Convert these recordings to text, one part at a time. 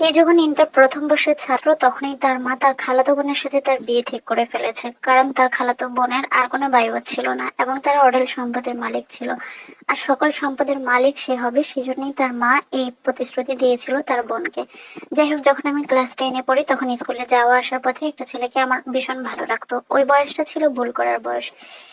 সে যখন ইন্টার প্রথম বর্ষের ছাত্র, তখনই তার মা তার খালাতো বোনের সাথে তার বিয়ে ঠিক করে ফেলেছে, কারণ তার খালাতো বোনের আর কোনো বাইবত ছিল না এবং তারা অডেল সম্পদের মালিক ছিল। আর সকল সম্পদের মালিক সে হবে, সেজন্যই তার মা এই প্রতিশ্রুতি দিয়েছিল তার বোনকে। যাই হোক, যখন আমি ক্লাস টেনে পড়ি, তখন স্কুলে যাওয়া আসার পথে একটা ছেলেকে আমার ভীষণ ভালো লাগতো। ওই বয়সটা ছিল ভুল করার বয়স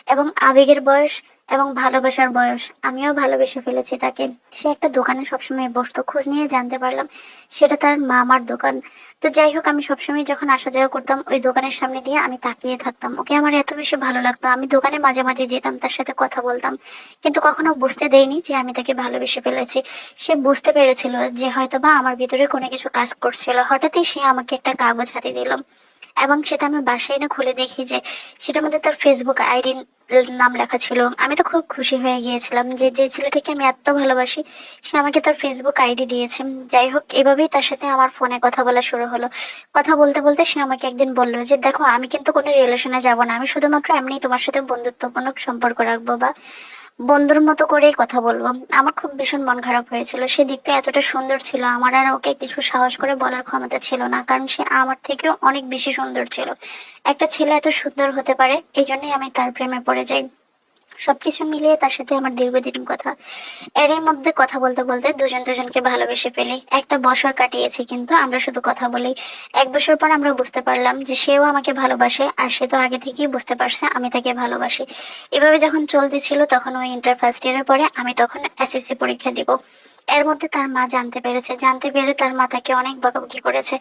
এবং আবেগের বয়স। এবং ভালোবাসার বয়স। আমিও ভালোবেসে ফেলেছি তাকে। সে একটা দোকানে সবসময় বসতো, খোঁজ নিয়ে জানতে পারলাম সেটা তার মামার দোকান। তো যাই হোক, আমি সবসময় যখন আসা যাওয়া করতাম, ওই দোকানের সামনে দিয়ে আমি তাকিয়ে থাকতাম। ওকে আমার এত বেশি ভালো লাগতো। আমি দোকানে মাঝে মাঝে যেতাম, তার সাথে কথা বলতাম। কিন্তু কখনো বুঝতে দেয়নি যে আমি তাকে ভালোবেসে ফেলেছি। সে বুঝতে পেরেছিল যে হয়তো বা আমার ভিতরে কোনো কিছু কাজ করছিল। হঠাৎই সে আমাকে একটা কাগজ হাতে দিল। এবং সেটা আমি বাসায় এনে খুলে দেখি যে সেটার মধ্যে তার ফেসবুক আইডি নাম লেখা ছিল। আমি তো খুব খুশি হয়ে গিয়েছিলাম যে যে ছেলেটাকে আমি এত ভালোবাসি, সে আমাকে তার ফেসবুক আইডি দিয়েছে। যাই হোক, এভাবেই তার সাথে আমার ফোনে কথা বলা শুরু হলো। কথা বলতে বলতে সে আমাকে একদিন বলল যে, দেখো, আমি কিন্তু কোনো রিলেশনে যাব না। আমি শুধুমাত্র এমনি তোমার সাথে বন্ধুত্বপূর্ণ সম্পর্ক রাখব বা বন্ধুর মতো করেই কথা বলব। আমার খুব ভীষণ মন খারাপ হয়েছিল। সে দিকটা এতটা সুন্দর ছিল, আমার আর ওকে কিছু সাহস করে বলার ক্ষমতা ছিল না, কারণ সে আমার থেকেও অনেক বেশি সুন্দর ছিল। একটা ছেলে এত সুন্দর হতে পারে, এই জন্যই আমি তার প্রেমে পড়ে যাই। সবকিছু মিলিয়ে তার সাথে আমার দীর্ঘদিন কথা। এরই মধ্যে কথা বলতে বলতে দুজন দুজনকে ভালোবেসে ফেলি। একটা বছর কাটিয়েছি কিন্তু আমরা শুধু কথা বলি। এক বছর পর আমরা বুঝতে পারলাম যে সেও আমাকে ভালোবাসে আর সে তো আগে থেকেই বুঝতে পারছে আমি তাকে ভালোবাসি। এভাবে যখন চলতে ছিল তখন ওই ইন্টার ফার্স্ট ইয়ারের পরে আমি তখন এসএসসি পরীক্ষা দিব। এর মধ্যে তার মা জানতে পেরেছে। জানতে পেরে তার মা তাকে অনেক বকাবকি করেছে।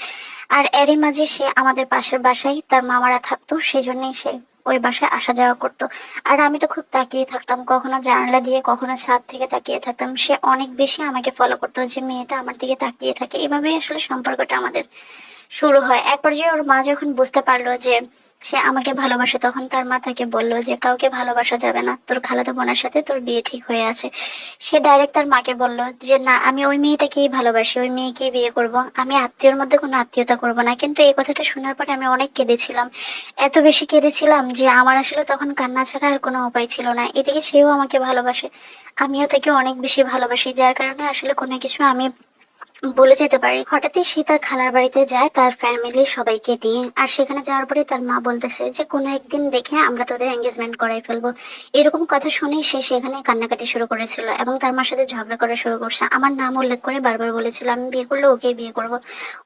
আর এরই মাঝে সে আমাদের পাশের বাসায় তার মামারা থাকতো, সেই জন্যই সে ওই বাসায় আসা যাওয়া করত। আর আমি তো খুব তাকিয়ে থাকতাম, কখনো জানলা দিয়ে, কখনো ছাদ থেকে তাকিয়ে থাকতাম। সে অনেক বেশি আমাকে ফলো করতো যে, মেয়েটা আমার দিকে তাকিয়ে থাকে। এভাবেই আসলে সম্পর্কটা আমাদের শুরু হয়। এক পর্যায়ে ওর মা যখন বুঝতে পারল যে সে আমাকে ভালোবাসে, তখন তার মা তাকে বলল যে, কাউকে ভালোবাসা যাবে না। তোর খালাতো বোনের সাথে তোর বিয়ে ঠিক হয়ে আছে। সে ডাইরেক্ট তার মাকে বলল যে, না, আমি ওই মেয়েটাকেই ভালোবাসি, ওই মেয়েকেই বিয়ে করব। আমি আত্মীয়র মধ্যে কোনো আত্মীয়তা করব না। কিন্তু এই কথাটা শোনার পরে আমি অনেক কেঁদেছিলাম। এত বেশি কেঁদেছিলাম যে, আমার আসলে তখন কান্না ছাড়া আর কোনো উপায় ছিল না। এদিকে সেও আমাকে ভালোবাসে, আমিও তাকে অনেক বেশি ভালোবাসি, যার কারণে আসলে কোনো কিছু আমি বলে যেতে পারি। হঠাৎই সে তার খালার বাড়িতে যায়, তার ফ্যামিলি সবাইকে নিয়ে। আর সেখানে যাওয়ার পরে তার মা বলতেছে যে, কোনো একদিন দেখে আমরা তোদের এঙ্গেজমেন্ট করাই ফেলব। এরকম কথা শুনে সে সেখানে কান্নাকাটি শুরু করেছিল এবং তার মার সাথে ঝগড়া করা শুরু করছে। আমার নাম উল্লেখ করে বারবার বলেছিল, আমি বিয়ে করলে ওকে বিয়ে করব।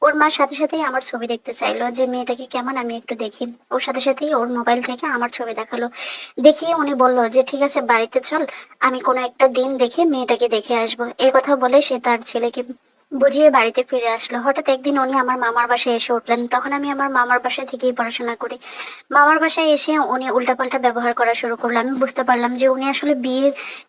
ওর মার সাথে সাথেই আমার ছবি দেখতে চাইলো যে, মেয়েটাকে কেমন আমি একটু দেখি। ওর সাথে সাথেই ওর মোবাইল থেকে আমার ছবি দেখাল। দেখিয়ে উনি বলল যে, ঠিক আছে, বাড়িতে চল, আমি কোনো একটা দিন দেখে মেয়েটাকে দেখে আসব। এই কথা বলে সে তার ছেলেকে বুঝিয়ে বাড়িতে ফিরে আসলো। হঠাৎ একদিন উনি আমার মামার বাসায় এসে উঠলেন। তখন আমি আমার মামার বাসায় থেকেই পড়াশোনা করি। মামার বাসায় এসে উনি উল্টাপাল্টা ব্যবহার করা শুরু করল। আমি বুঝতে পারলাম যে উনি আসলে বিয়ে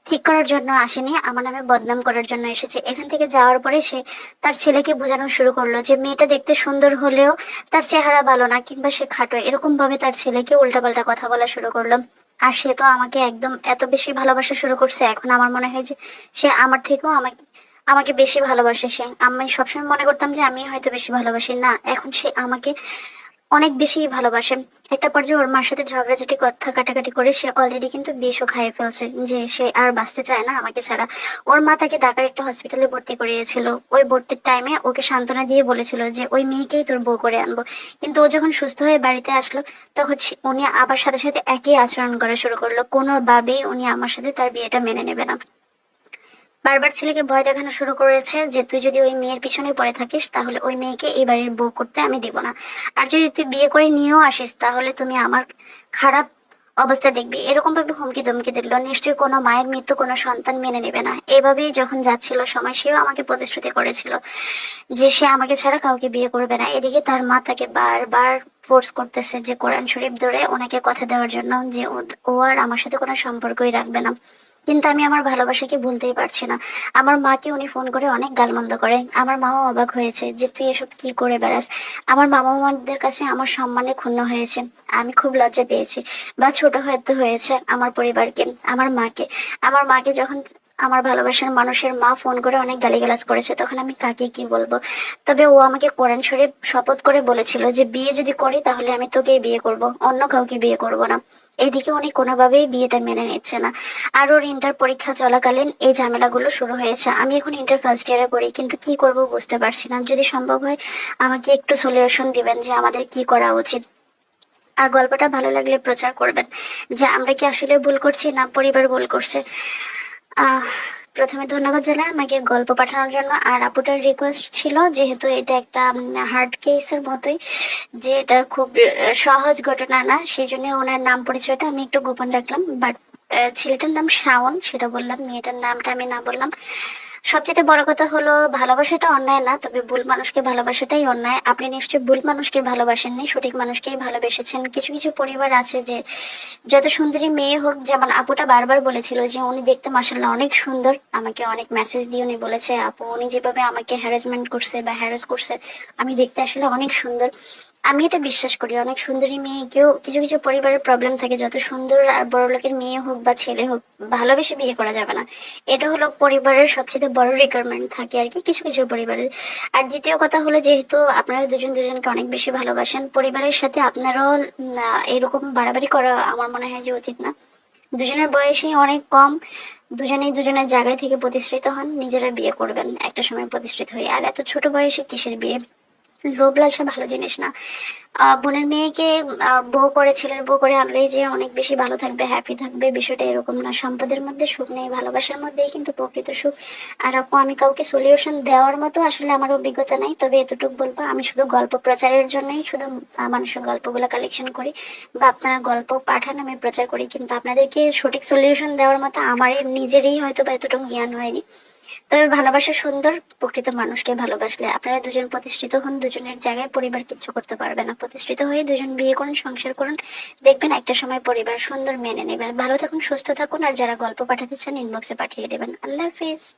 ঠিক করার জন্য আসেনি। আমার নামে বদনাম করার জন্য এসেছে। এখান থেকে যাওয়ার পরে সে তার ছেলেকে বোঝানো শুরু করল যে মেয়েটা দেখতে সুন্দর হলেও তার চেহারা ভালো না, কিংবা সে খাটো। এরকম ভাবে তার ছেলেকে উল্টাপাল্টা কথা বলা শুরু করল। আর সে তো আমাকে একদম এত বেশি ভালোবাসা শুরু করছে। এখন আমার মনে হয় যে সে আমার থেকেও আমাকে আমাকে বেশি ভালোবাসে সে। আমি সবসময় মনে করতাম যে আমি হয়তো বেশি ভালোবাসি। না, এখন সে আমাকে অনেক বেশি ভালোবাসে। একটা পর্যায়ে ওর মার সাথে ঝগড়াঝাটি কথা কাটাকাটি করে সে অলরেডি কিন্তু বিষও খাইয়ে ফেলছে যে সে আর বাঁচতে চায় না আমাকে ছাড়া। ওর মা তাকে ঢাকার একটা হসপিটালে ভর্তি করিয়েছিল। ওই ভর্তির টাইমে ওকে সান্ত্বনা দিয়ে বলেছিল যে ওই মেয়েকেই তোর বউ করে আনব। কিন্তু ও যখন সুস্থ হয়ে বাড়িতে আসলো, তখন উনি আবার সাথে সাথে একই আচরণ করা শুরু করল। কোনোভাবেই উনি আমার সাথে তার বিয়েটা মেনে নেবে না। বারবার ছেলেকে ভয় দেখানো শুরু করেছে যে তুই যদি ওই মেয়ের পিছনে পড়ে থাকিস, তাহলে ওই মেয়েকে এই বাড়ির বউ করতে আমি দিব না। আর যদি তুই বিয়ে করে নিয়েও আসিস, তাহলে তুমি আমার খারাপ অবস্থা দেখবি। এরকম ভাবে হুমকি ধমকি দিল নিশ্চয়ই কোনো মায়ের মৃত্যু, কোনো সন্তান মেনে নেবে না। এভাবেই যখন যাচ্ছিল সময়, সেও আমাকে প্রতিশ্রুতি করেছিল যে সে আমাকে ছাড়া কাউকে বিয়ে করবে না। এদিকে তার মা তাকে বারবার ফোর্স করতেছে যে কোরআন শরীফ ধরে ওনাকে কথা দেওয়ার জন্য যে ও- ও আর আমার সাথে কোনো সম্পর্কই রাখবে না। কিন্তু আমি আমার ভালোবাসাকে ভুলতেই পারছি না। আমার মাকে উনি ফোন করে অনেক গালমন্দ করে। আমার মাও অবাক হয়েছে যে তুই এসব কি করে বেড়াস। আমার মামা মামাদের কাছে আমার সম্মানে ক্ষুণ্ণ হয়েছে। আমি খুব লজ্জা পেয়েছি বা ছোট হয়তো হয়েছে আমার পরিবারকে, আমার মাকে। আমার মাকে যখন আমার ভালোবাসার মানুষের মা ফোন করে অনেক গালিগালাজ করেছে, তখন আমি কাকে কি বলব? তবে ও আমাকে কোরআন শরীফ শপথ করে বলেছিল যে, বিয়ে যদি করি তাহলে আমি তোকেই বিয়ে করব, অন্য কাউকে বিয়ে করব না। এদিকে উনি কোনোভাবেই বিয়েটা মেনে নিচ্ছে না। আর ওর ইন্টার পরীক্ষা চলাকালীন এই ঝামেলাগুলো শুরু হয়েছে। আমি এখন ইন্টার ফার্স্ট ইয়ারে পড়ি, কিন্তু কি করব বুঝতে পারছি না। যদি সম্ভব হয়, আমাকে একটু সলিউশন দিবেন যে আমাদের কি করা উচিত। আর গল্পটা ভালো লাগলে প্রচার করবেন। যে আমরা কি আসলে ভুল করছি না পরিবার ভুল করছে? আহ প্রথমে ধন্যবাদ জানাই আমাকে গল্প পাঠানোর জন্য। আর আপুটার রিকোয়েস্ট ছিল যেহেতু এটা একটা হার্ড কেসের মতোই, যে এটা খুব সহজ ঘটনা না, সেই জন্য ওনার নাম পরিচয়টা আমি একটু গোপন রাখলাম। বাট ছেলেটার নাম শাওন, সেটা বললাম, মেয়েটার নামটা আমি না বললাম। সবচেয়ে বড় কথা হলো, ভালোবাসাটা অন্যায় না, তবে ভুল মানুষকে ভালোবাসাটাই অন্যায়। আপনি নিশ্চয়ই ভুল মানুষকে ভালোবাসেননি, সঠিক মানুষকেই ভালোবেসেছেন। কিছু কিছু পরিবার আছে যে, যত সুন্দরী মেয়ে হোক, যেমন আপুটা বারবার বলেছিল যে, উনি দেখতে মাসাল্লাহ অনেক সুন্দর। আমাকে অনেক মেসেজ দিয়ে উনি বলেছে, আপু, উনি যেভাবে আমাকে হ্যারাসমেন্ট করছে বা হ্যারাস করছে, আমি দেখতে আসলে অনেক সুন্দর। আমি এটা বিশ্বাস করি, অনেক সুন্দরী মেয়েকেও কিছু কিছু পরিবারের প্রবলেম থাকে, যত সুন্দর আর বড় লোকের মেয়ে হোক বা ছেলে হোক, ভালোবেসে বিয়ে করা যাবে না। এটা হলো পরিবারের সবচেয়ে বড় রিকোয়ারমেন্ট থাকে আর কি, কিছু কিছু পরিবারের। আর দ্বিতীয় কথা হলো যেহেতু আপনারা দুজন দুজনকে অনেক বেশি ভালোবাসেন, পরিবারের সাথে আপনারাও এরকম বাড়াবাড়ি করা আমার মনে হয় যে উচিত না। দুজনের বয়সই অনেক কম, দুজনেই দুজনের জায়গায় থেকে প্রতিষ্ঠিত হন, নিজেরা বিয়ে করবেন একটা সময় প্রতিষ্ঠিত হয়ে। আর এত ছোট বয়সে কিসের বিয়ে? লোভ লালসা ভালো জিনিস না। বোনের মেয়েকে বউ করে, ছেলের বউ করে আনলেই যে অনেক বেশি ভালো থাকবে হ্যাপি থাকবে, বিষয়টা এরকম না। সম্পদের মধ্যে সুখ নেই, ভালোবাসার মধ্যেই কিন্তু প্রকৃত সুখ। আর আপু, আমি কাউকে সলিউশন দেওয়ার মতো আসলে আমার অভিজ্ঞতা নাই, তবে এতটুকু বলব, আমি শুধু গল্প প্রচারের জন্যই শুধু মানুষের গল্পগুলো কালেকশন করি বা আপনারা গল্প পাঠান, আমি প্রচার করি। কিন্তু আপনাদেরকে সঠিক সলিউশন দেওয়ার মতো আমার নিজেরই হয়তো বা এতটুকু জ্ঞান হয়নি। তবে ভালোবাসা সুন্দর, প্রকৃত মানুষকে ভালোবাসলে আপনারা দুজন প্রতিষ্ঠিত হন, দুজনের জায়গায় পরিবার কিছু করতে পারবে না। প্রতিষ্ঠিত হয়ে দুজন বিয়ে করুন, সংসার করুন, দেখবেন একটা সময় পরিবার সুন্দর মেনে নেবেন। ভালো থাকুন, সুস্থ থাকুন, আর যারা গল্প পাঠাতে চান ইনবক্সে পাঠিয়ে দেবেন। আল্লাহ হাফিজ।